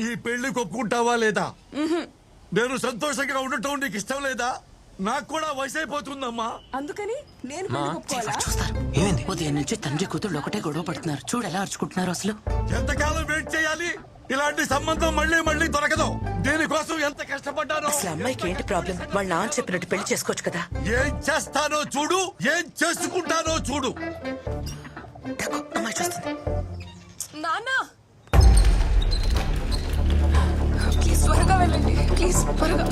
ఈ పెళ్ళి ఒప్పుకుంటావా లేదా? నేను సంతోషంగా ఉండటం నీకు ఇష్టం లేదా? నాకు కూడా వయసు అయిపోతుందమ్మా అందుకని నేను పెళ్ళి ఒప్పుకోవాలా? చూస్తారు. ఏమైంది? ఉదయం నుంచి తండ్రి కూతుళ్ళు ఒకటే గొడవ పడుతున్నారు. చూడు ఎలా అరుచుకుంటున్నారు అసలు. ఎంతకాలం వెయిట్ చేయాలి? ఇలాంటి సంబంధం మళ్ళీ మళ్ళీ దొరకదు. దీనికోసం ఎంత కష్టపడ్డానో? అసలు అమ్మాయికి ఏంటి ప్రాబ్లం వాళ్ళ నాన్న చెప్పినట్టు పెళ్ళి చేసుకోవచ్చు కదా. ఏం చేస్తానో చూడు. ఏం చేసుకుంటానో చూడు. తక్కువ. అమ్మాయి చూస్తుంది. నాన్న! త్వరగా వెళ్ళండి. ప్లీజ్ త్వరగా.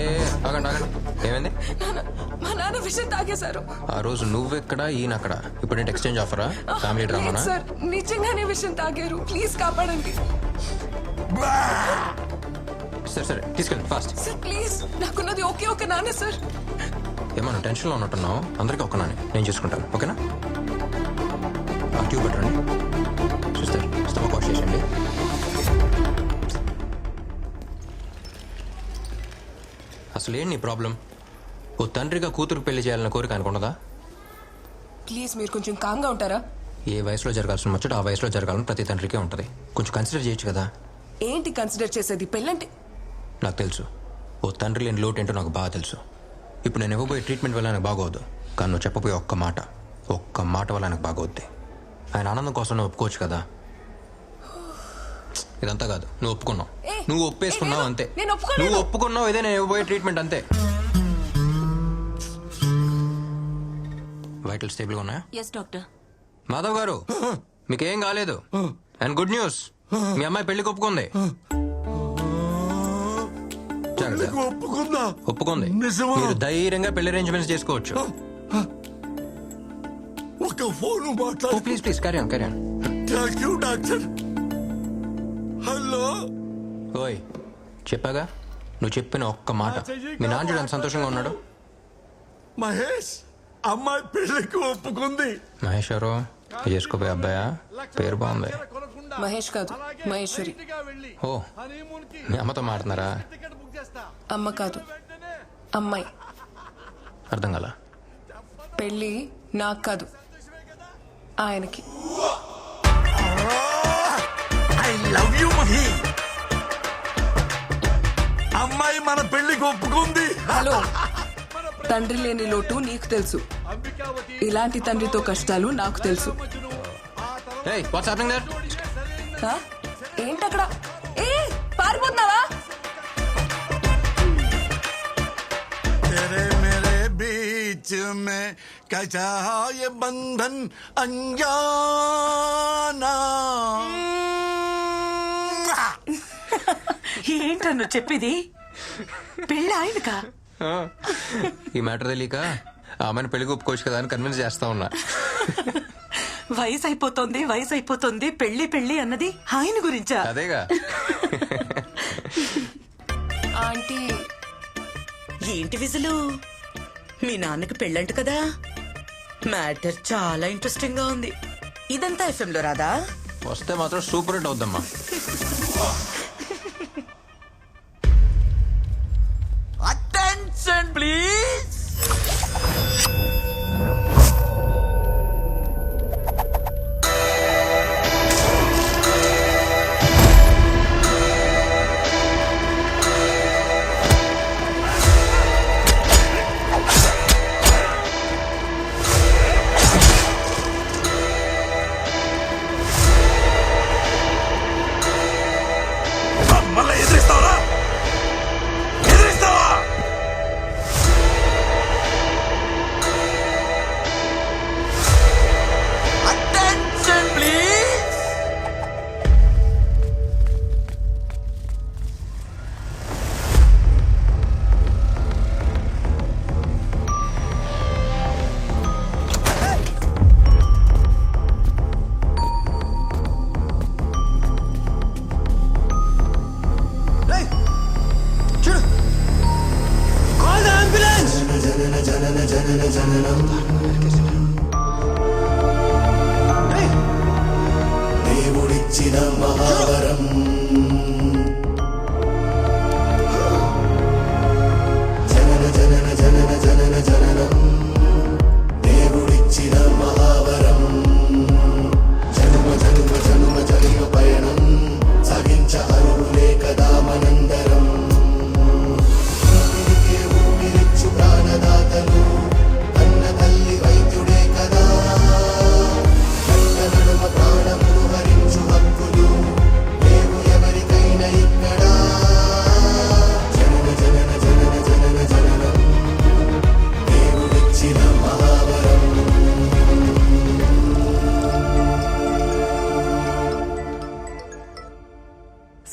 ఏ ఆగండి ఆగండి. ఏమైంది? నాన్న మా నాన్న విషయం తాగేశారు. ఆ రోజు నువ్వెక్కడ ఈయన అక్కడ ఇప్పుడు ఏంటి ఎక్స్చేంజ్ ఆఫరా? ఫ్యామిలీ లేదు డ్రామానా సార్ నిజంగానే విషయం తాగారు. ప్లీజ్ కాపాడండి. సరే సరే తీసుకెళ్ళి ఫాస్ట్. సార్ ప్లీజ్ నాకున్నది ఓకే ఓకే నాన్న సార్. ఏమన్నా టెన్షన్లో ఉన్నట్టున్నావు. అందరికీ ఒక్కనాని నేను చూసుకుంటాను ఓకేనా? ఆ ట్యూబ్ పెట్టండి. సిస్టర్ స్టమక్ వాష్ చేసేయండి. అసలు ఏంటి నీ ప్రాబ్లం? ఓ తండ్రిగా కూతురు పెళ్ళి చేయాలన్న కోరిక అనుకున్నదా ప్లీజ్ మీరు కొంచెం కామ్గా ఉంటారా? ఏ వయసులో జరగాల్సిన ముచ్చట ఆ వయసులో జరగాలని ప్రతి తండ్రికే ఉంటుంది. కొంచెం కన్సిడర్ చేయొచ్చు కదా? ఏంటి కన్సిడర్ చేసేది? పెళ్ళంటే నాకు తెలుసు. ఓ తండ్రి లేని లోటు ఏంటో నాకు బాగా తెలుసు. ఇప్పుడు నేను ఇవ్వబోయే ట్రీట్మెంట్ వల్ల నాకు బాగోదు. కానీ నువ్వు చెప్పబోయే ఒక్క మాట ఒక్క మాట వల్ల నాకు బాగోద్ది. ఆయన ఆనందం కోసం నువ్వు ఒప్పుకోవచ్చు కదా? ఇదంతా కాదు. నువ్వు ఒప్పుకున్నావు. నువ్వు ఒప్పేసుకున్నావు అంతే. నేను. నువ్వు ఒప్పుకున్నావు ఇదే నేను ఇవ్వబోయే ట్రీట్మెంట్ అంతే. వైటల్ స్టేబుల్గా ఉన్నాయా? ఎస్ డాక్టర్ మాధవ్ గారు మీకేం కాలేదు. అండ్ గుడ్ న్యూస్ మీ అమ్మాయి పెళ్ళికి ఒప్పుకుంది. ఒప్పుకుందా? మీరు ధైర్యంగా పెళ్ళి అరేంజ్మెంట్స్ చేసుకోవచ్చు. ఒక ఫోన్ మాట్లాడు. Please please carry on thank you doctor hello ఓయ్ చెప్పాగా? నువ్వు చెప్పిన ఒక్క మాట. మీ నాన్న సంతోషంగా ఉన్నాడు. మహేష్ అమ్మాయి పెళ్ళికి ఒప్పుకుంది. మహేష్ ఎవరు? చేసుకోపోయే అబ్బాయా? పేరు బాగుంది. మహేష్ కాదు మహేశ్వరి. ఓ మీ అమ్మతో మాట్లాడుతున్నారా? అమ్మ కాదు అమ్మాయి. అర్థం కాల? పెళ్ళి నాకు కాదు ఆయనకి. I love you Mahi. అమ్మాయి మన పెళ్లికి ఒప్పుకుంది హలో తండ్రి లేని లోటు నీకు తెలుసు ఇలాంటి తండ్రితో కష్టాలు నాకు తెలుసు ఏయ్ వాట్స్ హ్యాపెనింగ్ దేర్ ఆ? ఏంటక్కడ ఏ పారిపోతున్నావా तेरे मेरे बीच में कैसा ये बंधन अनजाना ఏంట్రా నువ్వు చెప్పేది? పెళ్ళి ఆయనకా? ఈ మ్యాటర్ తెలియక ఆమెను పెళ్ళికి ఒప్పుకోవచ్చు కదా అని కన్విన్స్ చేస్తా ఉన్నా. వయసు అయిపోతుంది వయసు అయిపోతుంది పెళ్ళి పెళ్ళి అన్నది ఆయన గురించా? అదేగా. ఆంటీ ఏంటి విజులు? మీ నాన్నకి పెళ్ళంట కదా? మ్యాటర్ చాలా ఇంట్రెస్టింగ్గా ఉంది. ఇదంతా ఎఫ్ఎం లో రాదా? వస్తే మాత్రం సూపర్ హిట్ అవుద్దమ్మా. దేవుడిచ్చిన మహావరం.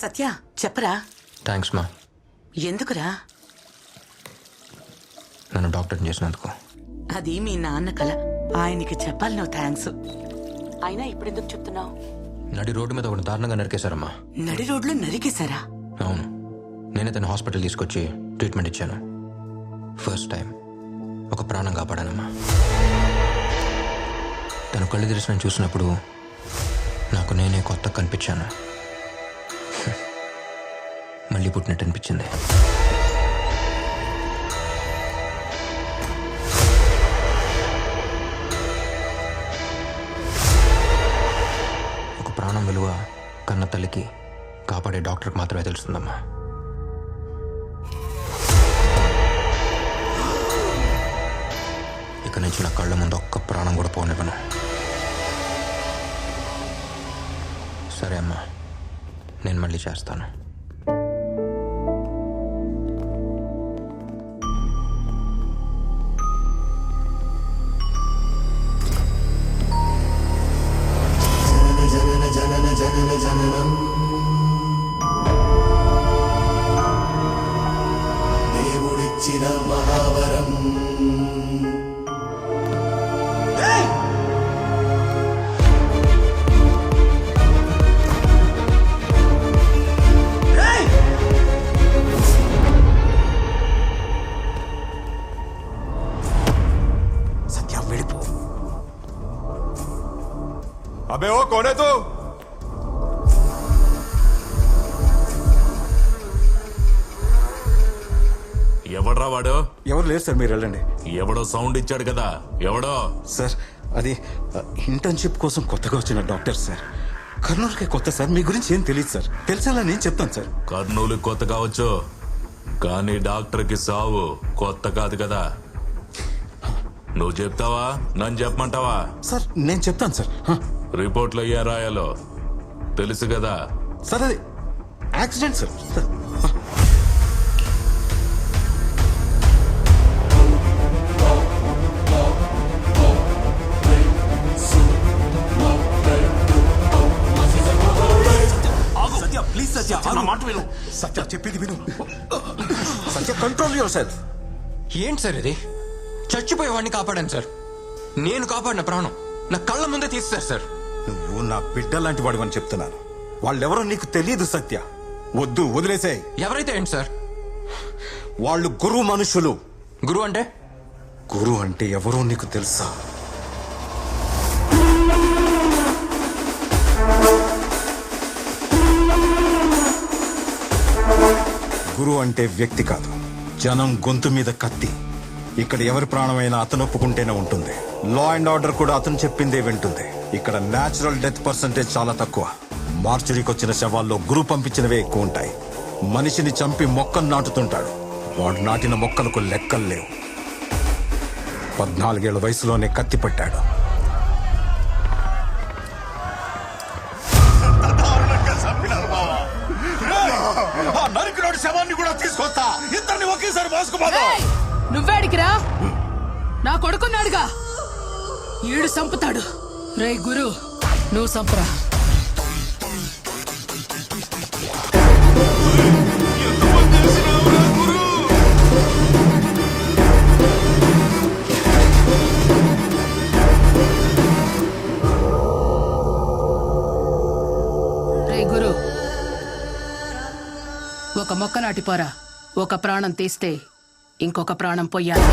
సత్య చెప్పరా? థ్యాంక్స్ మా ఎందుకురా? నన్ను డాక్టర్ని చేసినందుకు. అది మీ నాన్న కల. ఆయనకి చెప్పాలి నువ్వు థ్యాంక్స్ అయినా ఇప్పుడెందుకు చెప్తున్నావు? నడి రోడ్డు మీద ఒకటి దారుణంగా నరికేశారమ్మా. నడి రోడ్లో నరికేశారా? అవును. నేనే తన హాస్పిటల్ తీసుకొచ్చి ట్రీట్మెంట్ ఇచ్చాను. ఫస్ట్ టైం ఒక ప్రాణం కాపాడానమ్మా. తను కళ్ళు తెరిచి నన్ను చూసినప్పుడు నాకు నేనే కొత్త కనిపించాను. మళ్ళీ పుట్టినట్టు అనిపించింది. ఒక ప్రాణం విలువ కన్న తల్లికి కాపాడే డాక్టర్కి మాత్రమే తెలుస్తుందమ్మా. ఇక నుంచి నా కళ్ళ ముందు ఒక్క ప్రాణం కూడా పోనివ్వను. సరే అమ్మా నేను మళ్ళీ చేస్తాను. దేవుడిచ్చిన మహావరం. సత్యం వెళ్ళిపో अबे ఎవడ్రా వాడు? ఎవరు లేరు సార్ మీరు వెళ్ళండి. ఎవడో సౌండ్ ఇచ్చాడు కదా? ఎవడో? సార్ అది ఇంటర్న్షిప్ కోసం కొత్తగా వచ్చిన డాక్టర్ సార్. కర్నూలుకే కొత్త సార్ మీ గురించి ఏం తెలియదు సార్. తెలిసేలా నేను చెప్తాను సార్. కర్నూలు కొత్త కావచ్చు కానీ డాక్టర్కి సావు కొత్త కాదు కదా? నువ్వు చెప్తావా? నన్ను చెప్పమంటావా? సార్ నేను చెప్తాను సార్. రిపోర్ట్లో ఏం రాయాలో. తెలుసు కదా? సార్ అది యాక్సిడెంట్ సార్ సత్య చెప్పింది విను. సత్య కంట్రోల్ యువర్ సెల్ఫ్ ఏంటి సార్ ఇది? చచ్చిపోయేవాడిని కాపాడాను సార్. నేను కాపాడిన ప్రాణం నా కళ్ళ ముందే తీస్తారు సార్. నువ్వు నా బిడ్డ లాంటి వాడు అని చెప్తున్నాను. వాళ్ళెవరో నీకు తెలియదు సత్య. వద్దు వదిలేసాయి. ఎవరైతే ఏంటి సార్? వాళ్ళు గురు మనుషులు. గురువు అంటే? గురు అంటే ఎవరో నీకు తెలుసా? గురు అంటే వ్యక్తి కాదు. జనం గొంతు మీద కత్తి. ఇక్కడ ఎవరి ప్రాణమైనా అతను ఒప్పుకుంటేనే ఉంటుంది. లా అండ్ ఆర్డర్ కూడా అతను చెప్పిందే వింటుంది. ఇక్కడ న్యాచురల్ డెత్ పర్సంటేజ్ చాలా తక్కువ. మార్చురీకి వచ్చిన శవాల్లో గురు పంపించినవే ఎక్కువ ఉంటాయి. మనిషిని చంపి మొక్కలు నాటుతుంటాడు. వాడు నాటిన మొక్కలకు లెక్కలు లేవు. పద్నాలుగేళ్ళ వయసులోనే కత్తి పట్టాడు. నువ్వేడికిరా నా కొడుకున్నాడుగా. ఈడు సంపుతాడు రే గురు నువ్వు సంపరా గురు ఒక మొక్క నాటిపోరా. ఒక ప్రాణం తీస్తే ఇంకొక ప్రాణం పొయ్యాలి